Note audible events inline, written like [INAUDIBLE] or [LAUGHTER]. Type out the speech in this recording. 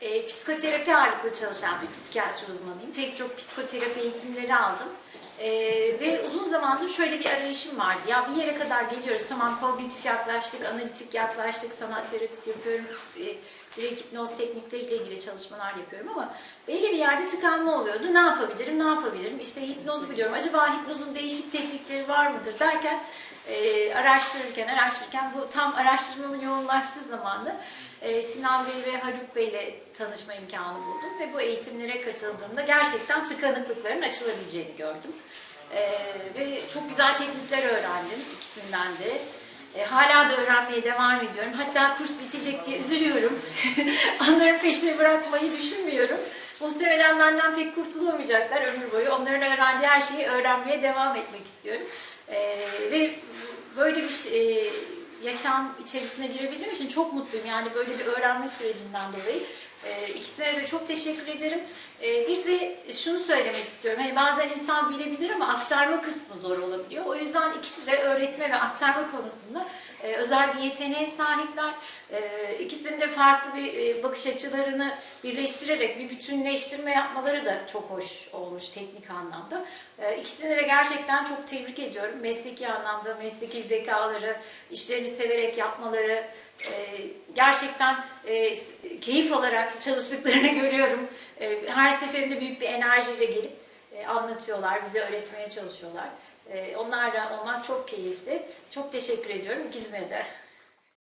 E, psikoterapi ağırlıklı çalışan bir psikiyatri uzmanıyım. Pek çok psikoterapi eğitimleri aldım. E, ve uzun zamandır şöyle bir arayışım vardı. Ya bir yere kadar geliyoruz. Tamam kognitif yaklaştık, analitik yaklaştık, sanat terapisi yapıyorum. E, direkt hipnoz teknikleriyle ilgili çalışmalar yapıyorum ama belli bir yerde tıkanma oluyordu. Ne yapabilirim, ne yapabilirim? İşte hipnozu biliyorum. Acaba hipnozun değişik teknikleri var mıdır derken e, araştırırken, araştırırken bu tam araştırmamın yoğunlaştığı zamanda e, Sinan Bey ve Haluk Bey ile tanışma imkanı buldum ve bu eğitimlere katıldığımda gerçekten tıkanıklıkların açılabileceğini gördüm. E, ve çok güzel teknikler öğrendim ikisinden de. E, hala da öğrenmeye devam ediyorum. Hatta kurs bitecek diye üzülüyorum. [LAUGHS] Onların peşini bırakmayı düşünmüyorum. Muhtemelen benden pek kurtulamayacaklar ömür boyu. Onların öğrendiği her şeyi öğrenmeye devam etmek istiyorum. E, ve böyle bir şey, e, yaşam içerisine girebildiğim için çok mutluyum. Yani böyle bir öğrenme sürecinden dolayı. E, ikisine de çok teşekkür ederim. E, bir de şunu söylemek istiyorum. Hani bazen insan bilebilir ama aktarma kısmı zor olabiliyor. O yüzden ikisi de öğretme ve aktarma konusunda e, özel bir yeteneğe sahipler. E, de farklı bir e, bakış açılarını birleştirerek bir bütünleştirme yapmaları da çok hoş olmuş teknik anlamda. E, de gerçekten çok tebrik ediyorum. Mesleki anlamda, mesleki zekaları, işlerini severek yapmaları, e, gerçekten keyif alarak çalıştıklarını [LAUGHS] görüyorum. E, her seferinde büyük bir enerjiyle gelip e, anlatıyorlar, bize öğretmeye çalışıyorlar. E, onlarla olmak çok keyifli. Çok teşekkür ediyorum ikisine de.